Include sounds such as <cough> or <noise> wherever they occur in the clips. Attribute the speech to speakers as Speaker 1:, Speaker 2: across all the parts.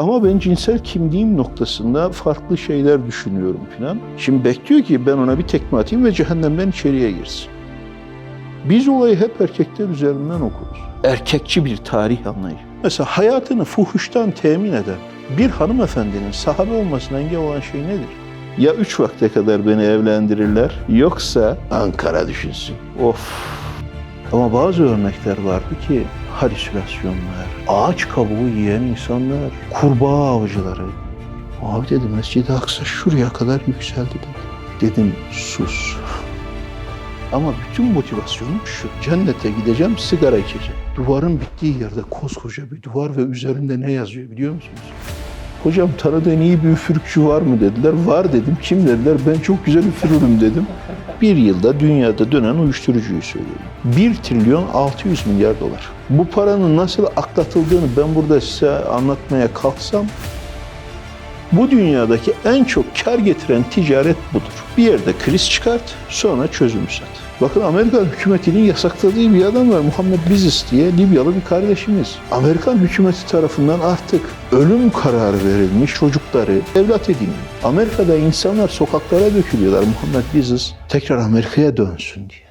Speaker 1: ama ben cinsel kimliğim noktasında farklı şeyler düşünüyorum filan. Şimdi bekliyor ki ben ona bir tekme atayım ve cehennemden içeriye girsin. Biz olayı hep erkekler üzerinden okuruz. Erkekçi bir tarih anlayışı. Mesela hayatını fuhuştan temin eden bir hanımefendinin sahabe olmasına engel olan şey nedir? Ya üç vakte kadar beni evlendirirler yoksa Ankara düşünsün. Of. Ama bazı örnekler vardı ki halüsinasyonlar, ağaç kabuğu yiyen insanlar, kurbağa avcıları. Abi dedi Mescid-i Aksa şuraya kadar yükseldi dedi. Dedim sus. Ama bütün motivasyonum şu. Cennete gideceğim, sigara içeceğim. Duvarın bittiği yerde koskoca bir duvar ve üzerinde ne yazıyor biliyor musunuz? Hocam tanıdığın iyi bir üfürükçü var mı dediler. Var dedim. Kim dediler. Ben çok güzel üfürürüm dedim. Bir yılda dünyada dönen uyuşturucuyu söylüyorum. 1 trilyon 600 milyar dolar. Bu paranın nasıl aklatıldığını ben burada size anlatmaya kalksam bu dünyadaki en çok kar getiren ticaret budur. Bir yerde kriz çıkart, sonra çözüm sat. Bakın Amerikan hükümetinin yasakladığı bir adam var. Muhammed Bizis diye Libyalı bir kardeşimiz. Amerikan hükümeti tarafından artık ölüm kararı verilmiş çocukları evlat ediniyor. Amerika'da insanlar sokaklara dökülüyorlar. Muhammed Bizis tekrar Amerika'ya dönsün diye.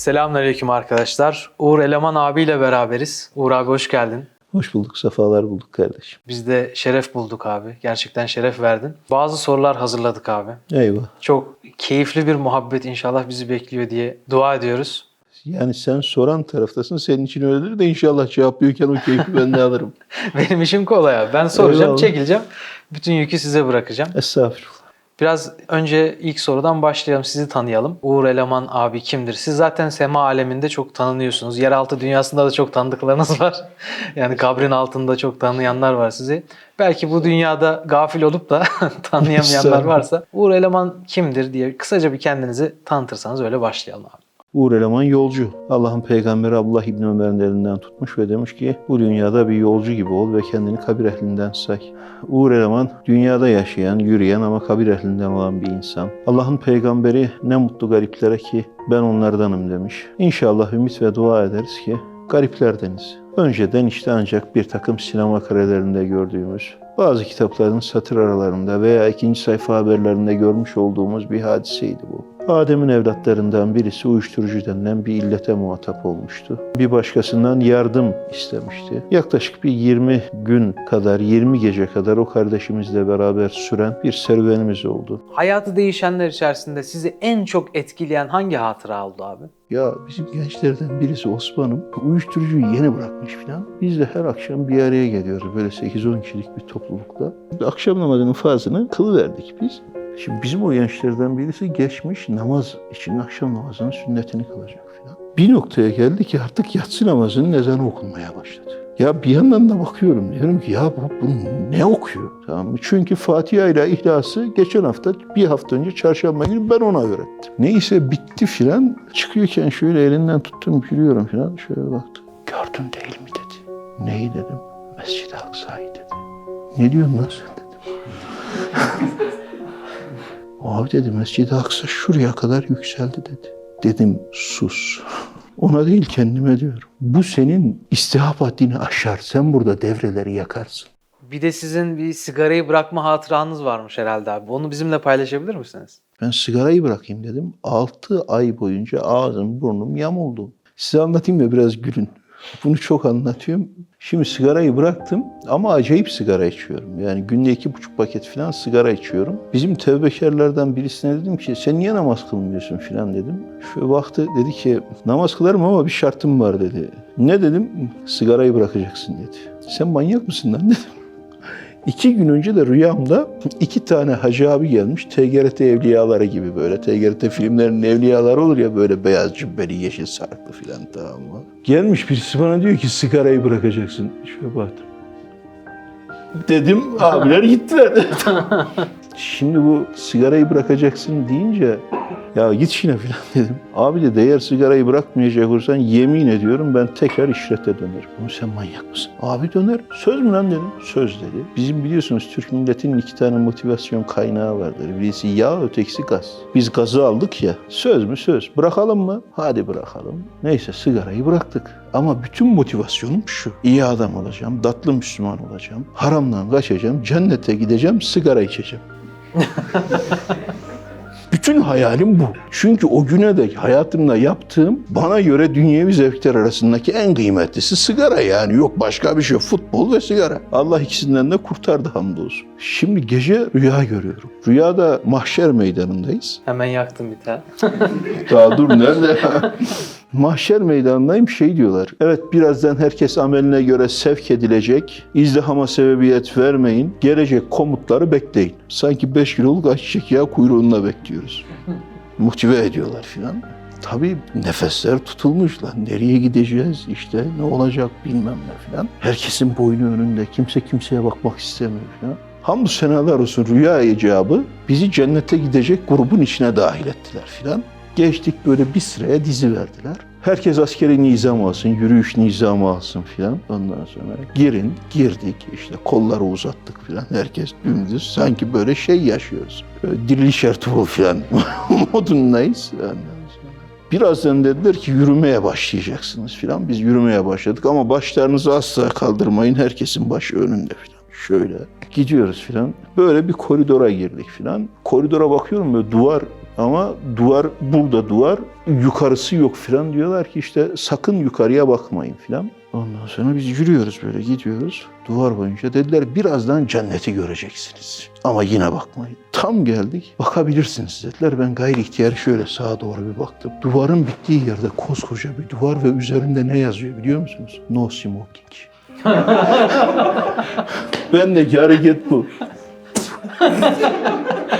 Speaker 2: Selamünaleyküm arkadaşlar. Uğur Eleman abiyle beraberiz. Uğur abi hoş geldin.
Speaker 1: Hoş bulduk, sefalar bulduk kardeşim.
Speaker 2: Biz de şeref bulduk abi. Gerçekten şeref verdin. Bazı sorular hazırladık abi.
Speaker 1: Eyvah.
Speaker 2: Çok keyifli bir muhabbet inşallah bizi bekliyor diye dua ediyoruz.
Speaker 1: Yani sen soran taraftasın, senin için öyledir de inşallah cevaplıyorken o keyfi ben de alırım. <laughs>
Speaker 2: Benim işim kolay abi. Ben soracağım,
Speaker 1: Eyvallah.
Speaker 2: çekileceğim. Bütün yükü size bırakacağım.
Speaker 1: Estağfurullah.
Speaker 2: Biraz önce ilk sorudan başlayalım. Sizi tanıyalım. Uğur Eleman abi kimdir? Siz zaten sema aleminde çok tanınıyorsunuz. Yeraltı dünyasında da çok tanıdıklarınız var. <laughs> yani kabrin altında çok tanıyanlar var sizi. Belki bu dünyada gafil olup da <laughs> tanıyamayanlar varsa Uğur Eleman kimdir diye kısaca bir kendinizi tanıtırsanız öyle başlayalım abi.
Speaker 1: Uğur Eleman yolcu. Allah'ın peygamberi Abdullah İbni Ömer'in elinden tutmuş ve demiş ki bu dünyada bir yolcu gibi ol ve kendini kabir ehlinden say. Uğur Eleman dünyada yaşayan, yürüyen ama kabir ehlinden olan bir insan. Allah'ın peygamberi ne mutlu gariplere ki ben onlardanım demiş. İnşallah ümit ve dua ederiz ki gariplerdeniz. Önceden işte ancak bir takım sinema karelerinde gördüğümüz, bazı kitapların satır aralarında veya ikinci sayfa haberlerinde görmüş olduğumuz bir hadiseydi bu. Adem'in evlatlarından birisi uyuşturucu denilen bir illete muhatap olmuştu. Bir başkasından yardım istemişti. Yaklaşık bir 20 gün kadar, 20 gece kadar o kardeşimizle beraber süren bir serüvenimiz oldu.
Speaker 2: Hayatı değişenler içerisinde sizi en çok etkileyen hangi hatıra oldu abi?
Speaker 1: Ya bizim gençlerden birisi Osman'ım uyuşturucuyu yeni bırakmış filan. Biz de her akşam bir araya geliyoruz böyle 8-10 kişilik bir toplulukta. Akşam namazının farzını kılıverdik biz. Şimdi bizim o gençlerden birisi geçmiş namaz için akşam namazının sünnetini kılacak filan. Bir noktaya geldi ki artık yatsı namazının ezanı okunmaya başladı. Ya bir yandan da bakıyorum diyorum ki ya bu, bu ne okuyor? Tamam mı? Çünkü Fatiha ile İhlas'ı geçen hafta bir hafta önce çarşamba günü ben ona öğrettim. Neyse bitti filan çıkıyorken şöyle elinden tuttum yürüyorum filan şöyle baktım. Gördün değil mi dedi. Neyi dedim. Mescid-i Aksa'yı dedi. Ne diyorsun lan sen dedim. <laughs> Abi dedi Mescid-i Aksa şuraya kadar yükseldi dedi. Dedim sus. Ona değil kendime diyorum. Bu senin istihap haddini aşar. Sen burada devreleri yakarsın.
Speaker 2: Bir de sizin bir sigarayı bırakma hatıranız varmış herhalde abi. Onu bizimle paylaşabilir misiniz?
Speaker 1: Ben sigarayı bırakayım dedim. 6 ay boyunca ağzım burnum yamuldu. Size anlatayım da biraz gülün. Bunu çok anlatıyorum. Şimdi sigarayı bıraktım ama acayip sigara içiyorum. Yani günde iki buçuk paket falan sigara içiyorum. Bizim tevbekarlardan birisine dedim ki sen niye namaz kılmıyorsun falan dedim. Şöyle baktı dedi ki namaz kılarım ama bir şartım var dedi. Ne dedim? Sigarayı bırakacaksın dedi. Sen manyak mısın lan <laughs> dedim. İki gün önce de rüyamda iki tane hacı abi gelmiş. TGRT evliyaları gibi böyle. TGRT filmlerinin evliyaları olur ya böyle beyaz cübbeli, yeşil sarıklı filan tamam mı? Gelmiş birisi bana diyor ki sigarayı bırakacaksın. Şöyle baktım. Dedim abiler gittiler. <laughs> Şimdi bu sigarayı bırakacaksın deyince Ya git işine falan <laughs> dedim. Abi de eğer sigarayı bırakmayacak olursan yemin ediyorum ben tekrar işrete dönerim. Ama sen manyak mısın? Abi döner. Söz mü lan dedim. Söz dedi. Bizim biliyorsunuz Türk milletinin iki tane motivasyon kaynağı vardır. Birisi yağ ötekisi gaz. Biz gazı aldık ya. Söz mü söz. Bırakalım mı? Hadi bırakalım. Neyse sigarayı bıraktık. Ama bütün motivasyonum şu. İyi adam olacağım, tatlı Müslüman olacağım, haramdan kaçacağım, cennete gideceğim, sigara içeceğim. <laughs> Bütün hayalim bu. Çünkü o güne dek hayatımda yaptığım bana göre dünyevi zevkler arasındaki en kıymetlisi sigara yani. Yok başka bir şey. Futbol ve sigara. Allah ikisinden de kurtardı hamdolsun. Şimdi gece rüya görüyorum. Rüyada mahşer meydanındayız.
Speaker 2: Hemen yaktım bir tane.
Speaker 1: Daha dur <laughs> nerede? Mahşer meydanındayım şey diyorlar. Evet birazdan herkes ameline göre sevk edilecek. İzdihama sebebiyet vermeyin. Gelecek komutları bekleyin. Sanki 5 kiloluk ayçiçek yağı kuyruğunda bekliyoruz. <laughs> Motive ediyorlar filan. Tabii nefesler tutulmuş lan. Nereye gideceğiz işte ne olacak bilmem ne filan. Herkesin boynu önünde. Kimse kimseye bakmak istemiyor filan. Hamdü senalar olsun rüya icabı bizi cennete gidecek grubun içine dahil ettiler filan. Geçtik böyle bir sıraya dizi verdiler. Herkes askeri nizam alsın, yürüyüş nizamı alsın filan. Ondan sonra girin, girdik işte kolları uzattık filan. Herkes dümdüz sanki böyle şey yaşıyoruz. Böyle diriliş ertuğrul filan <laughs> modundayız. Ondan sonra Birazdan dediler ki yürümeye başlayacaksınız filan. Biz yürümeye başladık ama başlarınızı asla kaldırmayın. Herkesin başı önünde filan. Şöyle gidiyoruz filan. Böyle bir koridora girdik filan. Koridora bakıyorum böyle duvar ama duvar burada duvar yukarısı yok filan diyorlar ki işte sakın yukarıya bakmayın filan. Ondan sonra biz yürüyoruz böyle gidiyoruz. Duvar boyunca dediler birazdan cenneti göreceksiniz. Ama yine bakmayın. Tam geldik bakabilirsiniz dediler. Ben gayri ihtiyar şöyle sağa doğru bir baktım. Duvarın bittiği yerde koskoca bir duvar ve üzerinde ne yazıyor biliyor musunuz? No smoking. <laughs> Bendeki hareket bu. <laughs>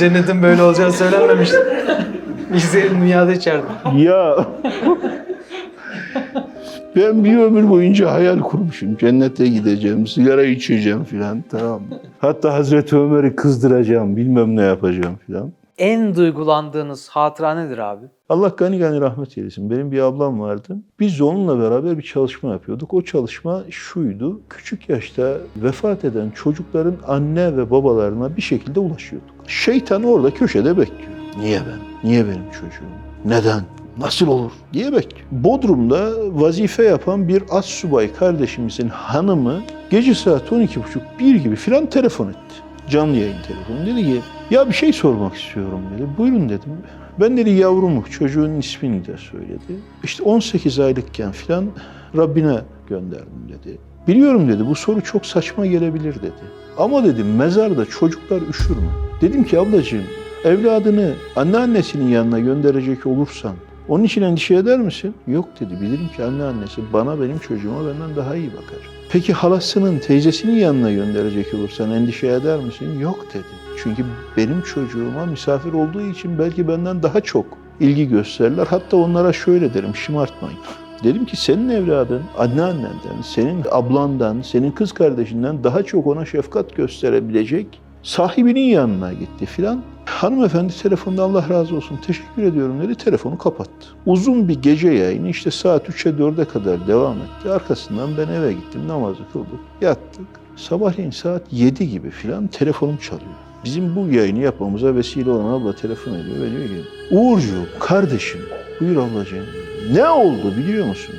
Speaker 2: Cennetin böyle olacağını söylenmemişti. İzleyelim dünyada içerdim.
Speaker 1: Ya ben bir ömür boyunca hayal kurmuşum. Cennete gideceğim, sigara içeceğim filan tamam? Hatta Hazreti Ömer'i kızdıracağım, bilmem ne yapacağım filan.
Speaker 2: En duygulandığınız hatıra nedir abi?
Speaker 1: Allah gani gani rahmet eylesin. Benim bir ablam vardı. Biz onunla beraber bir çalışma yapıyorduk. O çalışma şuydu. Küçük yaşta vefat eden çocukların anne ve babalarına bir şekilde ulaşıyorduk. Şeytan orada köşede bekliyor. Niye ben? Niye benim çocuğum? Neden? Nasıl olur diye bekliyor. Bodrum'da vazife yapan bir as subay kardeşimizin hanımı gece saat 12.30-1 gibi filan telefon etti. Canlı yayın telefonu. Dedi ki ya bir şey sormak istiyorum dedi. Buyurun dedim. Ben dedi yavrumu, çocuğun ismini de söyledi. İşte 18 aylıkken filan Rabbine gönderdim dedi. Biliyorum dedi bu soru çok saçma gelebilir dedi. Ama dedim mezarda çocuklar üşür mü? Dedim ki ablacığım evladını anneannesinin yanına gönderecek olursan onun için endişe eder misin? Yok dedi. Bilirim ki anneannesi bana benim çocuğuma benden daha iyi bakar. Peki halasının, teyzesinin yanına gönderecek olursan endişe eder misin? Yok dedi. Çünkü benim çocuğuma misafir olduğu için belki benden daha çok ilgi gösterirler. Hatta onlara şöyle derim, şımartmayın. Dedim ki senin evladın anneannenden, senin ablandan, senin kız kardeşinden daha çok ona şefkat gösterebilecek sahibinin yanına gitti filan. Hanımefendi telefonda Allah razı olsun teşekkür ediyorum dedi telefonu kapattı. Uzun bir gece yayını işte saat 3'e 4'e kadar devam etti. Arkasından ben eve gittim namazı kıldık yattık. Sabahleyin saat 7 gibi filan telefonum çalıyor. Bizim bu yayını yapmamıza vesile olan abla telefon ediyor ve diyor ki Uğurcuğum kardeşim buyur ablacığım ne oldu biliyor musun?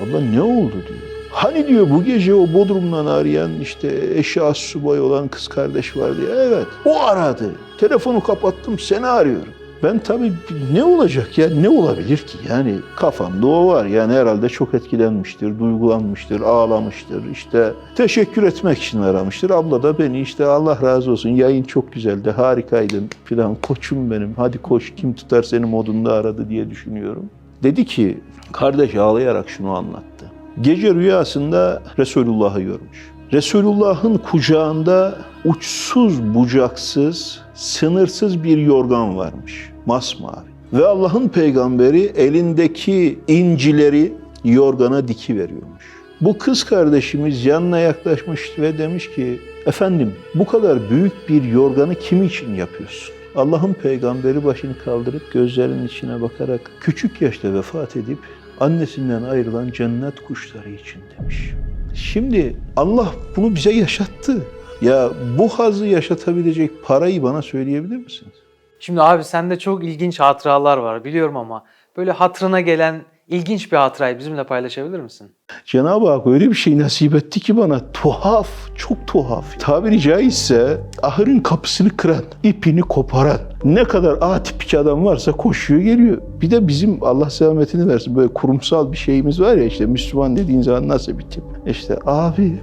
Speaker 1: Abla ne oldu diyor. Hani diyor bu gece o Bodrum'dan arayan işte eşi as subay olan kız kardeş var diye. Evet o aradı. Telefonu kapattım seni arıyorum. Ben tabii ne olacak ya ne olabilir ki yani kafamda o var yani herhalde çok etkilenmiştir, duygulanmıştır, ağlamıştır işte teşekkür etmek için aramıştır. Abla da beni işte Allah razı olsun yayın çok güzeldi harikaydın filan koçum benim hadi koş kim tutar seni modunda aradı diye düşünüyorum. Dedi ki kardeş ağlayarak şunu anlattı. Gece rüyasında Resulullah'ı görmüş. Resulullah'ın kucağında uçsuz bucaksız, sınırsız bir yorgan varmış. Masmavi. Ve Allah'ın peygamberi elindeki incileri yorgana diki veriyormuş. Bu kız kardeşimiz yanına yaklaşmış ve demiş ki efendim bu kadar büyük bir yorganı kim için yapıyorsun? Allah'ın peygamberi başını kaldırıp gözlerinin içine bakarak küçük yaşta vefat edip annesinden ayrılan cennet kuşları için demiş. Şimdi Allah bunu bize yaşattı. Ya bu hazı yaşatabilecek parayı bana söyleyebilir misiniz?
Speaker 2: Şimdi abi sende çok ilginç hatıralar var biliyorum ama böyle hatırına gelen ilginç bir hatırayı bizimle paylaşabilir misin?
Speaker 1: Cenab-ı Hak öyle bir şey nasip etti ki bana tuhaf, çok tuhaf. Tabiri caizse ahırın kapısını kıran, ipini koparan, ne kadar A tipik adam varsa koşuyor geliyor. Bir de bizim Allah selametini versin böyle kurumsal bir şeyimiz var ya işte Müslüman dediğin zaman nasıl bir tip? İşte abi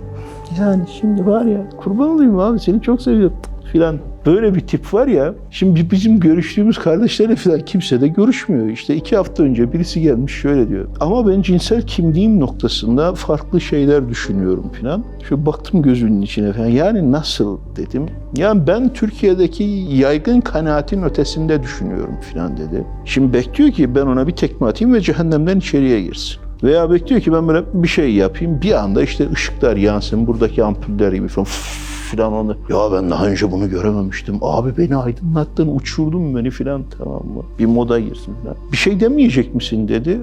Speaker 1: yani şimdi var ya kurban olayım abi seni çok seviyorum filan. Böyle bir tip var ya, şimdi bizim görüştüğümüz kardeşlerle filan kimse de görüşmüyor. İşte iki hafta önce birisi gelmiş şöyle diyor. Ama ben cinsel kimliğim noktasında farklı şeyler düşünüyorum filan. Şu baktım gözünün içine falan. Yani nasıl dedim. Yani ben Türkiye'deki yaygın kanaatin ötesinde düşünüyorum filan dedi. Şimdi bekliyor ki ben ona bir tekme atayım ve cehennemden içeriye girsin. Veya bekliyor ki ben böyle bir şey yapayım. Bir anda işte ışıklar yansın. Buradaki ampuller gibi falan filan onu. Ya ben daha önce bunu görememiştim. Abi beni aydınlattın, uçurdun beni filan tamam mı? Bir moda girsin filan. Bir şey demeyecek misin dedi.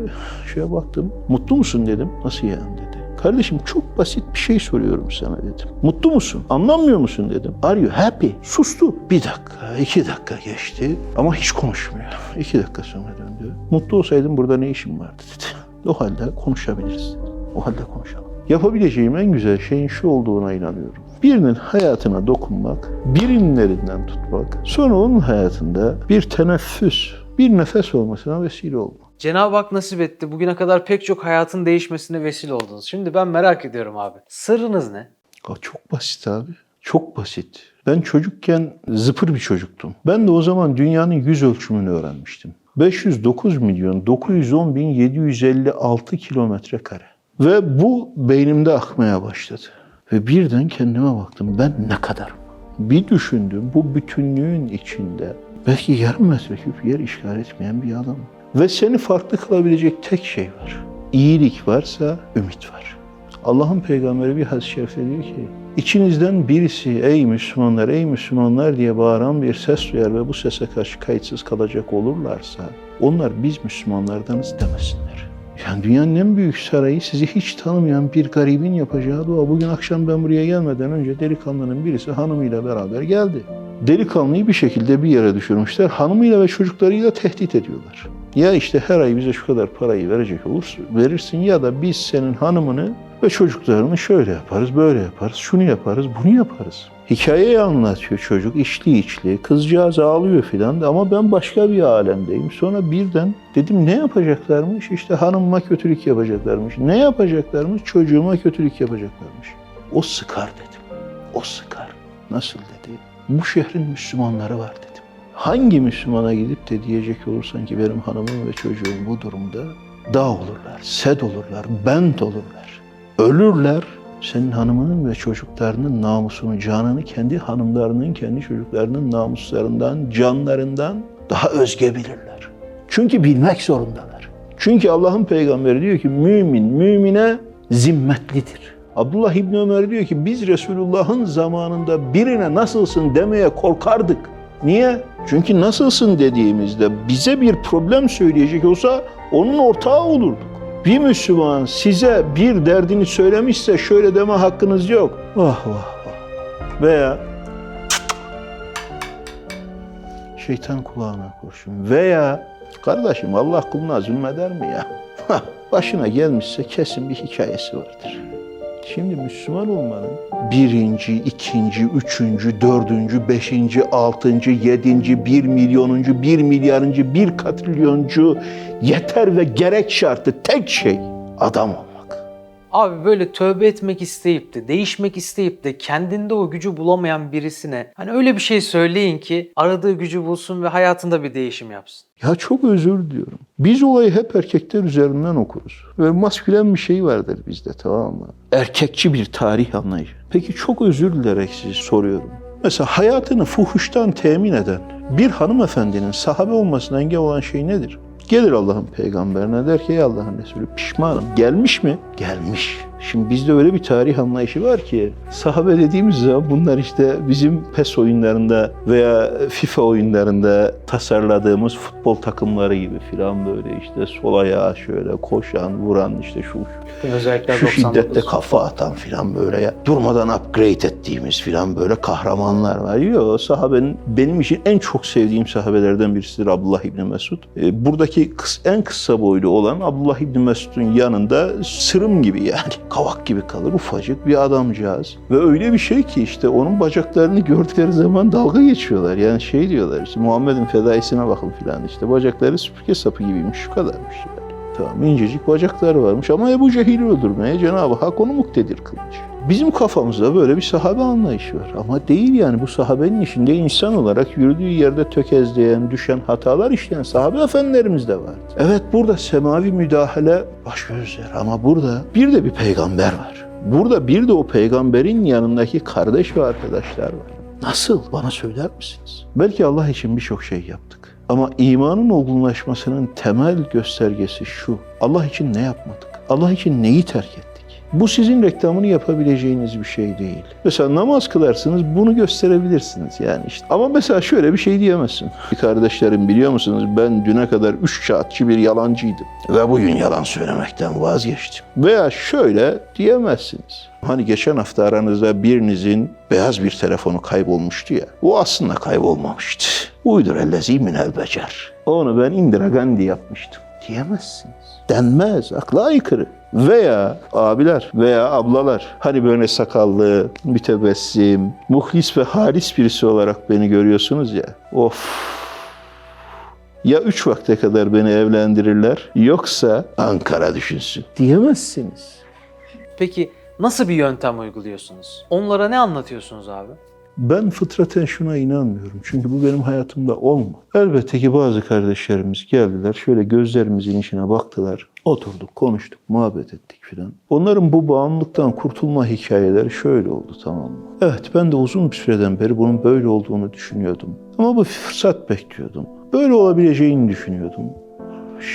Speaker 1: Şöyle baktım. Mutlu musun dedim. Nasıl yani dedi. Kardeşim çok basit bir şey soruyorum sana dedim. Mutlu musun? Anlamıyor musun dedim. Are you happy? Sustu. Bir dakika, iki dakika geçti ama hiç konuşmuyor. İki dakika sonra döndü. Mutlu olsaydım burada ne işim vardı dedi. O halde konuşabiliriz. O halde konuşalım. Yapabileceğim en güzel şeyin şu olduğuna inanıyorum. Birinin hayatına dokunmak, birinin elinden tutmak, sonra onun hayatında bir teneffüs, bir nefes olmasına vesile olmak.
Speaker 2: Cenab-ı Hak nasip etti. Bugüne kadar pek çok hayatın değişmesine vesile oldunuz. Şimdi ben merak ediyorum abi. Sırrınız ne?
Speaker 1: Ya çok basit abi. Çok basit. Ben çocukken zıpır bir çocuktum. Ben de o zaman dünyanın yüz ölçümünü öğrenmiştim. 509 milyon 910 bin 756 kilometre kare. Ve bu beynimde akmaya başladı. Ve birden kendime baktım ben ne kadarım? Bir düşündüm bu bütünlüğün içinde belki yarım metreküp yer işgal etmeyen bir adam. Ve seni farklı kılabilecek tek şey var. İyilik varsa ümit var. Allah'ın peygamberi bir hadis-i şerifte diyor ki İçinizden birisi ey Müslümanlar ey Müslümanlar diye bağıran bir ses duyar ve bu sese karşı kayıtsız kalacak olurlarsa onlar biz Müslümanlardanız demesinler. Yani dünyanın en büyük sarayı sizi hiç tanımayan bir garibin yapacağı dua. Bugün akşam ben buraya gelmeden önce delikanlının birisi hanımıyla beraber geldi. Delikanlıyı bir şekilde bir yere düşürmüşler. Hanımıyla ve çocuklarıyla tehdit ediyorlar. Ya işte her ay bize şu kadar parayı verecek olursun, verirsin ya da biz senin hanımını ve çocuklarını şöyle yaparız, böyle yaparız, şunu yaparız, bunu yaparız. Hikayeyi anlatıyor çocuk, içli içli, kızcağız ağlıyor filan ama ben başka bir alemdeyim. Sonra birden dedim ne yapacaklarmış? İşte hanımıma kötülük yapacaklarmış. Ne yapacaklarmış? Çocuğuma kötülük yapacaklarmış. O sıkar dedim. O sıkar. Nasıl dedi? Bu şehrin Müslümanları var dedim. Hangi Müslümana gidip de diyecek olursan ki benim hanımım ve çocuğum bu durumda dağ olurlar, sed olurlar, bent olurlar. Ölürler, senin hanımının ve çocuklarının namusunu, canını kendi hanımlarının, kendi çocuklarının namuslarından, canlarından daha özge bilirler. Çünkü bilmek zorundalar. Çünkü Allah'ın peygamberi diyor ki mümin mümine zimmetlidir. Abdullah İbni Ömer diyor ki biz Resulullah'ın zamanında birine nasılsın demeye korkardık. Niye? Çünkü nasılsın dediğimizde bize bir problem söyleyecek olsa onun ortağı olurduk. Bir Müslüman size bir derdini söylemişse şöyle deme hakkınız yok. Vah vah vah. Veya şeytan kulağına kurşun. Veya kardeşim Allah kuluna zulmeder mi ya? <laughs> Başına gelmişse kesin bir hikayesi vardır. Şimdi Müslüman olmanın birinci, ikinci, üçüncü, dördüncü, beşinci, altıncı, yedinci, bir milyonuncu, bir milyarıncı, bir katrilyoncu yeter ve gerek şartı tek şey adam olmak.
Speaker 2: Abi böyle tövbe etmek isteyip de, değişmek isteyip de kendinde o gücü bulamayan birisine hani öyle bir şey söyleyin ki aradığı gücü bulsun ve hayatında bir değişim yapsın.
Speaker 1: Ya çok özür diliyorum. Biz olayı hep erkekler üzerinden okuruz. Böyle maskülen bir şey vardır bizde tamam mı? Erkekçi bir tarih anlayışı. Peki çok özür dilerek sizi soruyorum. Mesela hayatını fuhuştan temin eden bir hanımefendinin sahabe olmasına engel olan şey nedir? Gelir Allah'ın peygamberine der ki ey Allah'ın Resulü pişmanım. Gelmiş mi? Gelmiş. Şimdi bizde öyle bir tarih anlayışı var ki sahabe dediğimiz zaman bunlar işte bizim PES oyunlarında veya FIFA oyunlarında tasarladığımız futbol takımları gibi filan böyle işte sol ayağı şöyle koşan, vuran işte şu
Speaker 2: Özellikle
Speaker 1: şu
Speaker 2: 99.
Speaker 1: şiddette kafa atan filan böyle ya durmadan upgrade ettiğimiz filan böyle kahramanlar var. Yok sahabenin benim için en çok sevdiğim sahabelerden birisidir Abdullah İbni Mesud. Ee, buradaki en kısa boylu olan Abdullah İbni Mesud'un yanında sırım gibi yani kavak gibi kalır ufacık bir adamcağız. Ve öyle bir şey ki işte onun bacaklarını gördükleri zaman dalga geçiyorlar. Yani şey diyorlar işte Muhammed'in fedaisine bakın filan işte bacakları süpürge sapı gibiymiş şu kadarmış yani. Tamam incecik bacakları varmış ama Ebu Cehil'i öldürmeye Cenab-ı Hak onu muktedir kılmış. Bizim kafamızda böyle bir sahabe anlayışı var. Ama değil yani bu sahabenin içinde insan olarak yürüdüğü yerde tökezleyen, düşen, hatalar işleyen sahabe efendilerimiz de var. Evet burada semavi müdahale baş gözler ama burada bir de bir peygamber var. Burada bir de o peygamberin yanındaki kardeş ve arkadaşlar var. Nasıl? Bana söyler misiniz? Belki Allah için birçok şey yaptık. Ama imanın olgunlaşmasının temel göstergesi şu. Allah için ne yapmadık? Allah için neyi terk ettik? Bu sizin reklamını yapabileceğiniz bir şey değil. Mesela namaz kılarsınız bunu gösterebilirsiniz yani işte. Ama mesela şöyle bir şey diyemezsin. Kardeşlerim biliyor musunuz ben düne kadar üç kağıtçı bir yalancıydım. Ve bugün yalan söylemekten vazgeçtim. Veya şöyle diyemezsiniz. Hani geçen hafta aranızda birinizin beyaz bir telefonu kaybolmuştu ya. O aslında kaybolmamıştı. Uydur ellezi minel becer. Onu ben Indira Gandhi yapmıştım. Diyemezsiniz. Denmez. Akla aykırı. Veya abiler veya ablalar hani böyle sakallı, mütebessim, muhlis ve halis birisi olarak beni görüyorsunuz ya. Of ya üç vakte kadar beni evlendirirler yoksa Ankara düşünsün. Diyemezsiniz.
Speaker 2: Peki nasıl bir yöntem uyguluyorsunuz? Onlara ne anlatıyorsunuz abi?
Speaker 1: Ben fıtraten şuna inanmıyorum. Çünkü bu benim hayatımda olma. Elbette ki bazı kardeşlerimiz geldiler. Şöyle gözlerimizin içine baktılar. Oturduk, konuştuk, muhabbet ettik filan. Onların bu bağımlılıktan kurtulma hikayeleri şöyle oldu tamam mı? Evet ben de uzun bir süreden beri bunun böyle olduğunu düşünüyordum. Ama bu fırsat bekliyordum. Böyle olabileceğini düşünüyordum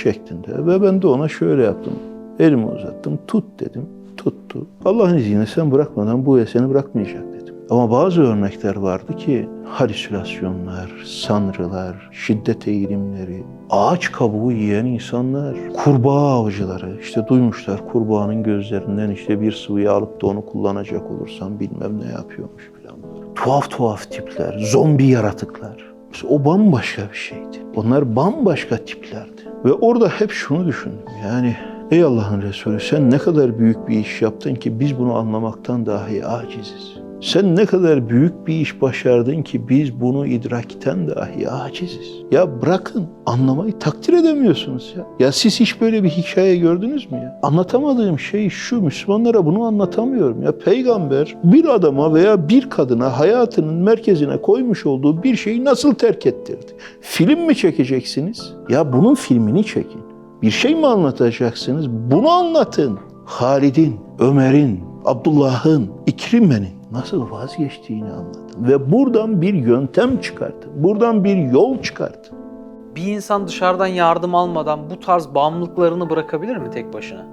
Speaker 1: şeklinde. Ve ben de ona şöyle yaptım. Elimi uzattım, tut dedim. Tuttu. Allah'ın izniyle sen bırakmadan bu seni bırakmayacak. Ama bazı örnekler vardı ki halüsinasyonlar, sanrılar, şiddet eğilimleri, ağaç kabuğu yiyen insanlar, kurbağa avcıları, işte duymuşlar kurbağanın gözlerinden işte bir sıvıyı alıp da onu kullanacak olursan bilmem ne yapıyormuş falan. Tuhaf tuhaf tipler, zombi yaratıklar. Mesela o bambaşka bir şeydi. Onlar bambaşka tiplerdi. Ve orada hep şunu düşündüm yani Ey Allah'ın Resulü sen ne kadar büyük bir iş yaptın ki biz bunu anlamaktan dahi aciziz. Sen ne kadar büyük bir iş başardın ki biz bunu idrakten dahi aciziz. Ya bırakın anlamayı takdir edemiyorsunuz ya. Ya siz hiç böyle bir hikaye gördünüz mü ya? Anlatamadığım şey şu Müslümanlara bunu anlatamıyorum ya. Peygamber bir adama veya bir kadına hayatının merkezine koymuş olduğu bir şeyi nasıl terk ettirdi? Film mi çekeceksiniz? Ya bunun filmini çekin. Bir şey mi anlatacaksınız? Bunu anlatın. Halid'in, Ömer'in, Abdullah'ın, İkrime'nin nasıl vazgeçtiğini anlatın. Ve buradan bir yöntem çıkartın. Buradan bir yol çıkartın.
Speaker 2: Bir insan dışarıdan yardım almadan bu tarz bağımlılıklarını bırakabilir mi tek başına?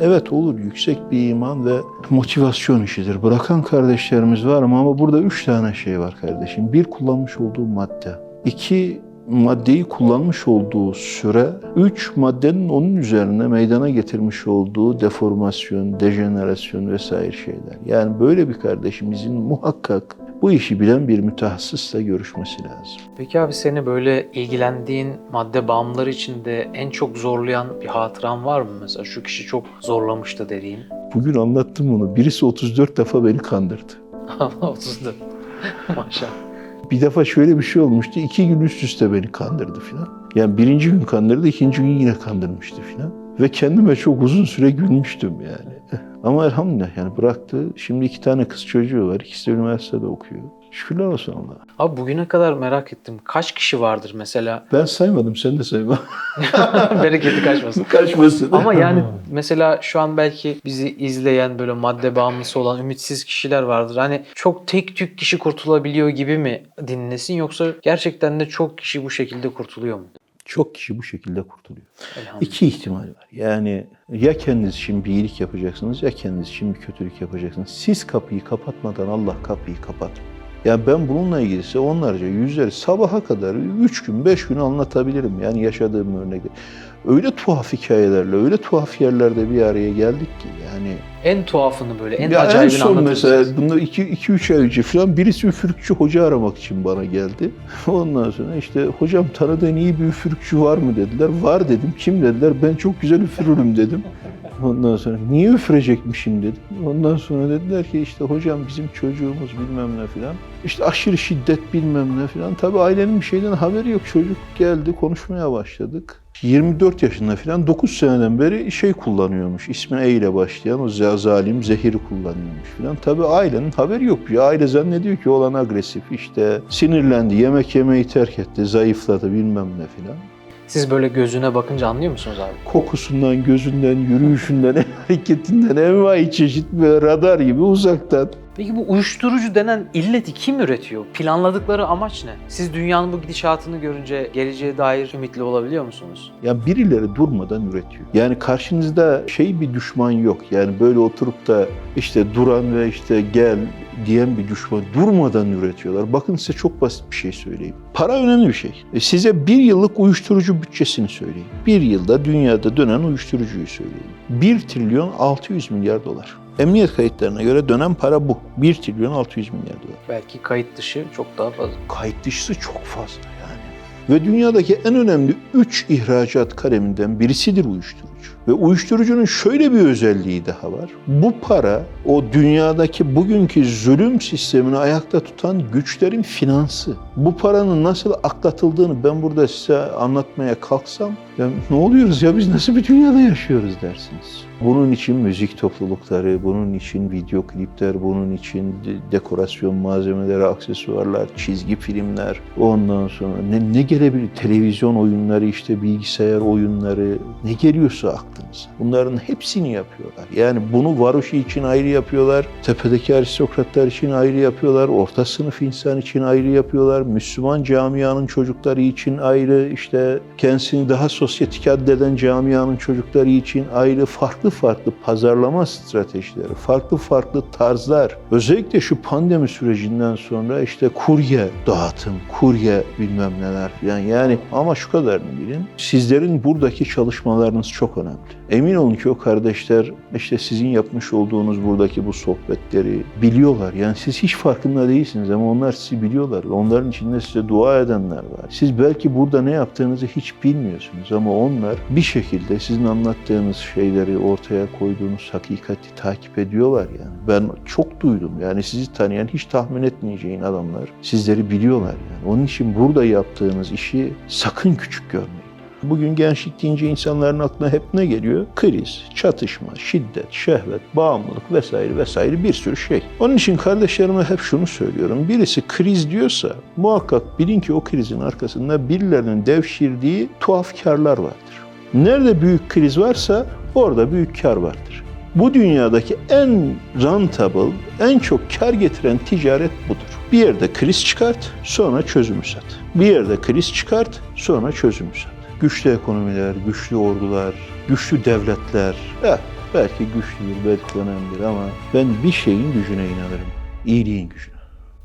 Speaker 1: Evet olur yüksek bir iman ve motivasyon işidir. Bırakan kardeşlerimiz var ama burada üç tane şey var kardeşim. Bir kullanmış olduğu madde. İki maddeyi kullanmış olduğu süre, üç maddenin onun üzerine meydana getirmiş olduğu deformasyon, dejenerasyon vesaire şeyler. Yani böyle bir kardeşimizin muhakkak bu işi bilen bir mütehassısla görüşmesi lazım.
Speaker 2: Peki abi seni böyle ilgilendiğin madde bağımlıları içinde en çok zorlayan bir hatıran var mı? Mesela şu kişi çok zorlamıştı dediğin.
Speaker 1: Bugün anlattım bunu. Birisi 34 defa beni kandırdı. <laughs>
Speaker 2: 34. <laughs> Maşallah.
Speaker 1: Bir defa şöyle bir şey olmuştu. iki gün üst üste beni kandırdı filan. Yani birinci gün kandırdı, ikinci gün yine kandırmıştı filan. Ve kendime çok uzun süre gülmüştüm yani. Ama elhamdülillah yani bıraktı. Şimdi iki tane kız çocuğu var. İkisi de üniversitede okuyor. Şükürler olsun Allah'a.
Speaker 2: Abi bugüne kadar merak ettim. Kaç kişi vardır mesela? <laughs>
Speaker 1: Ben saymadım, sen de sayma. <laughs>
Speaker 2: Bereketi kaçmasın.
Speaker 1: Kaçmasın.
Speaker 2: Ama yani <laughs> mesela şu an belki bizi izleyen böyle madde bağımlısı olan ümitsiz kişiler vardır. Hani çok tek tük kişi kurtulabiliyor gibi mi dinlesin yoksa gerçekten de çok kişi bu şekilde kurtuluyor mu?
Speaker 1: Çok kişi bu şekilde kurtuluyor. İki ihtimal var. Yani ya kendiniz için bir iyilik yapacaksınız ya kendiniz için bir kötülük yapacaksınız. Siz kapıyı kapatmadan Allah kapıyı kapatmıyor. Ya ben bununla ilgili size onlarca, yüzleri sabaha kadar üç gün, beş gün anlatabilirim. Yani yaşadığım örnekte. Öyle tuhaf hikayelerle, öyle tuhaf yerlerde bir araya geldik ki yani.
Speaker 2: En tuhafını böyle, en
Speaker 1: Ya en
Speaker 2: acayibini
Speaker 1: son mesela bundan 2-3 ay önce falan birisi üfürükçü hoca aramak için bana geldi. <laughs> Ondan sonra işte hocam tanıdığın iyi bir üfürükçü var mı dediler. Var dedim. Kim dediler. Ben çok güzel üfürürüm dedim. Ondan sonra niye üfürecekmişim dedim. Ondan sonra dediler ki işte hocam bizim çocuğumuz bilmem ne filan. İşte aşırı şiddet bilmem ne filan. Tabii ailenin bir şeyden haberi yok. Çocuk geldi konuşmaya başladık. 24 yaşında filan 9 seneden beri şey kullanıyormuş. İsmi E ile başlayan o za- zalim zehiri kullanıyormuş filan. Tabii ailenin haberi yok. Bir aile zannediyor ki olan agresif işte sinirlendi, yemek yemeyi terk etti, zayıfladı bilmem ne filan.
Speaker 2: Siz böyle gözüne bakınca anlıyor musunuz abi?
Speaker 1: Kokusundan, gözünden, yürüyüşünden, <laughs> hareketinden envai çeşit böyle radar gibi uzaktan.
Speaker 2: Peki bu uyuşturucu denen illeti kim üretiyor? Planladıkları amaç ne? Siz dünyanın bu gidişatını görünce geleceğe dair ümitli olabiliyor musunuz?
Speaker 1: Ya birileri durmadan üretiyor. Yani karşınızda şey bir düşman yok. Yani böyle oturup da işte duran ve işte gel diyen bir düşman durmadan üretiyorlar. Bakın size çok basit bir şey söyleyeyim. Para önemli bir şey. E size bir yıllık uyuşturucu bütçesini söyleyeyim. Bir yılda dünyada dönen uyuşturucuyu söyleyeyim. 1 trilyon 600 milyar dolar. Emniyet kayıtlarına göre dönen para bu. 1 trilyon 600 milyar dolar.
Speaker 2: Belki kayıt dışı çok daha fazla.
Speaker 1: Kayıt dışısı çok fazla yani. Ve dünyadaki en önemli 3 ihracat kaleminden birisidir uyuşturucu. Ve uyuşturucunun şöyle bir özelliği daha var. Bu para o dünyadaki bugünkü zulüm sistemini ayakta tutan güçlerin finansı. Bu paranın nasıl aklatıldığını ben burada size anlatmaya kalksam ya ne oluyoruz ya biz nasıl bir dünyada yaşıyoruz dersiniz. Bunun için müzik toplulukları, bunun için video klipler, bunun için de- dekorasyon malzemeleri, aksesuarlar, çizgi filmler, ondan sonra ne, ne gelebilir? Televizyon oyunları, işte bilgisayar oyunları, ne geliyorsa aklınıza. Bunların hepsini yapıyorlar. Yani bunu varoşi için ayrı yapıyorlar, tepedeki aristokratlar için ayrı yapıyorlar, orta sınıf insan için ayrı yapıyorlar, Müslüman camianın çocukları için ayrı, işte kendisini daha sosyetik addeden camianın çocukları için ayrı, farklı farklı pazarlama stratejileri, farklı farklı tarzlar. Özellikle şu pandemi sürecinden sonra işte kurye dağıtım, kurye bilmem neler falan. Yani ama şu kadarını bilin. Sizlerin buradaki çalışmalarınız çok önemli. Emin olun ki o kardeşler işte sizin yapmış olduğunuz buradaki bu sohbetleri biliyorlar. Yani siz hiç farkında değilsiniz ama onlar sizi biliyorlar. Onların içinde size dua edenler var. Siz belki burada ne yaptığınızı hiç bilmiyorsunuz ama onlar bir şekilde sizin anlattığınız şeyleri ortaya koyduğunuz hakikati takip ediyorlar yani. Ben çok duydum. Yani sizi tanıyan hiç tahmin etmeyeceğin adamlar sizleri biliyorlar yani. Onun için burada yaptığınız işi sakın küçük görmeyin. Bugün gençlik deyince insanların aklına hep ne geliyor? Kriz, çatışma, şiddet, şehvet, bağımlılık vesaire vesaire bir sürü şey. Onun için kardeşlerime hep şunu söylüyorum. Birisi kriz diyorsa muhakkak bilin ki o krizin arkasında birilerinin devşirdiği tuhaf karlar vardır. Nerede büyük kriz varsa orada büyük kar vardır. Bu dünyadaki en rentable, en çok kar getiren ticaret budur. Bir yerde kriz çıkart, sonra çözümü sat. Bir yerde kriz çıkart, sonra çözümü sat. Güçlü ekonomiler, güçlü ordular, güçlü devletler, eh, belki güçlüdür, belki önemlidir ama ben bir şeyin gücüne inanırım. İyiliğin gücüne.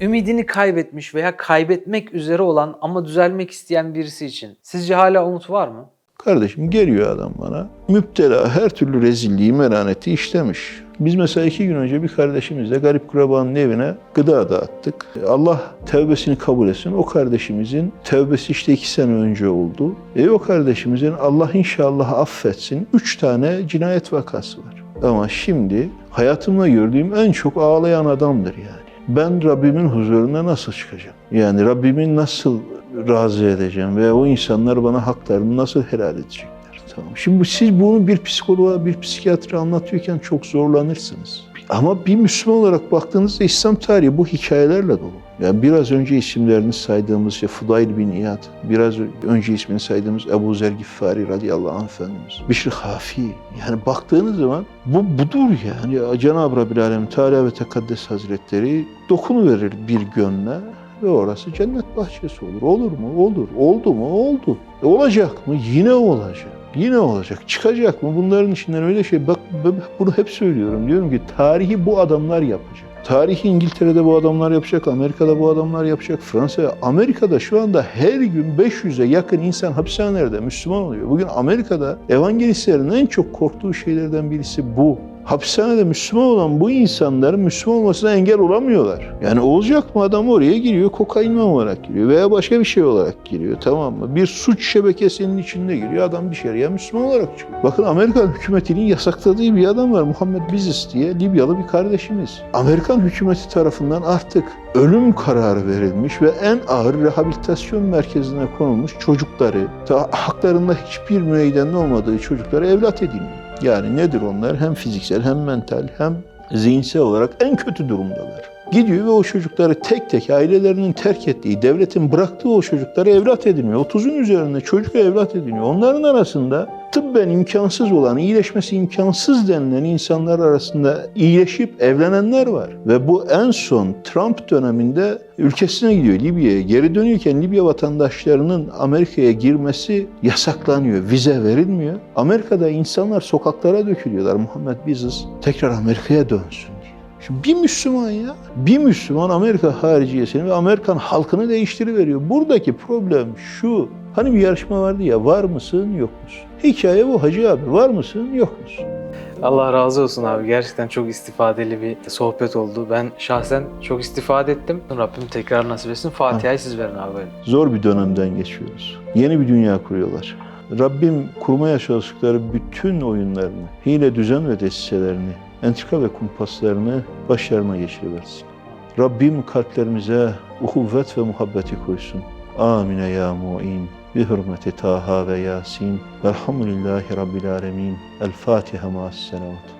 Speaker 2: Ümidini kaybetmiş veya kaybetmek üzere olan ama düzelmek isteyen birisi için sizce hala umut var mı?
Speaker 1: Kardeşim geliyor adam bana. Müptela her türlü rezilliği, meraneti işlemiş. Biz mesela iki gün önce bir kardeşimizle garip kurabanın evine gıda dağıttık. Allah tevbesini kabul etsin. O kardeşimizin tevbesi işte iki sene önce oldu. E o kardeşimizin Allah inşallah affetsin. Üç tane cinayet vakası var. Ama şimdi hayatımda gördüğüm en çok ağlayan adamdır yani. Ben Rabbimin huzuruna nasıl çıkacağım? Yani Rabbimin nasıl razı edeceğim ve o insanlar bana haklarını nasıl helal edecekler? Tamam. Şimdi siz bunu bir psikoloğa, bir psikiyatra anlatıyorken çok zorlanırsınız. Ama bir Müslüman olarak baktığınızda İslam tarihi bu hikayelerle dolu. Yani biraz önce isimlerini saydığımız işte Fudayl bin İyad, biraz önce ismini saydığımız Ebu Zer Giffari radıyallahu anh Efendimiz, Bişr Hafi. Yani baktığınız zaman bu budur yani. Cenab-ı Rabbil Alem Teala ve Tekaddes Hazretleri dokunuverir bir gönle ve orası cennet bahçesi olur. Olur mu? Olur. Oldu mu? Oldu. E olacak mı? Yine olacak. Yine olacak. Çıkacak mı? Bunların içinden öyle şey. Bak ben bunu hep söylüyorum. Diyorum ki tarihi bu adamlar yapacak. Tarihi İngiltere'de bu adamlar yapacak, Amerika'da bu adamlar yapacak, Fransa, Amerika'da şu anda her gün 500'e yakın insan hapishanelerde Müslüman oluyor. Bugün Amerika'da evangelistlerin en çok korktuğu şeylerden birisi bu. Hapishanede Müslüman olan bu insanların Müslüman olmasına engel olamıyorlar. Yani olacak mı adam oraya giriyor, kokain olarak giriyor veya başka bir şey olarak giriyor tamam mı? Bir suç şebekesinin içinde giriyor, adam dışarıya Müslüman olarak çıkıyor. Bakın Amerikan hükümetinin yasakladığı bir adam var, Muhammed Bizis diye Libyalı bir kardeşimiz. Amerikan hükümeti tarafından artık ölüm kararı verilmiş ve en ağır rehabilitasyon merkezine konulmuş çocukları, ta haklarında hiçbir müeyyidenin olmadığı çocuklara evlat ediniyor. Yani nedir onlar? Hem fiziksel hem mental hem zihinsel olarak en kötü durumdalar. Gidiyor ve o çocukları tek tek ailelerinin terk ettiği, devletin bıraktığı o çocukları evlat ediniyor. 30'un üzerinde çocuk evlat ediniyor. Onların arasında tıbben imkansız olan, iyileşmesi imkansız denilen insanlar arasında iyileşip evlenenler var. Ve bu en son Trump döneminde ülkesine gidiyor Libya'ya. Geri dönüyorken Libya vatandaşlarının Amerika'ya girmesi yasaklanıyor, vize verilmiyor. Amerika'da insanlar sokaklara dökülüyorlar. Muhammed Bizos tekrar Amerika'ya dönsün. Şimdi bir Müslüman ya, bir Müslüman Amerika hariciyesini ve Amerikan halkını değiştiriveriyor. Buradaki problem şu, hani bir yarışma vardı ya, var mısın, yok musun? Hikaye bu Hacı abi, var mısın, yok musun?
Speaker 2: Allah razı olsun abi. Gerçekten çok istifadeli bir sohbet oldu. Ben şahsen çok istifade ettim. Rabbim tekrar nasip etsin. Fatiha'yı siz verin abi.
Speaker 1: Zor bir dönemden geçiyoruz. Yeni bir dünya kuruyorlar. Rabbim kurmaya çalıştıkları bütün oyunlarını, hile düzen ve desiselerini, entrika ve kumpaslarını başlarına geçiriversin. Rabbim kalplerimize uhuvvet ve muhabbeti koysun. Amine ya mu'in. Bi hürmeti Taha ve Yasin. Velhamdülillahi Rabbil alemin. El Fatiha ma'as selavat.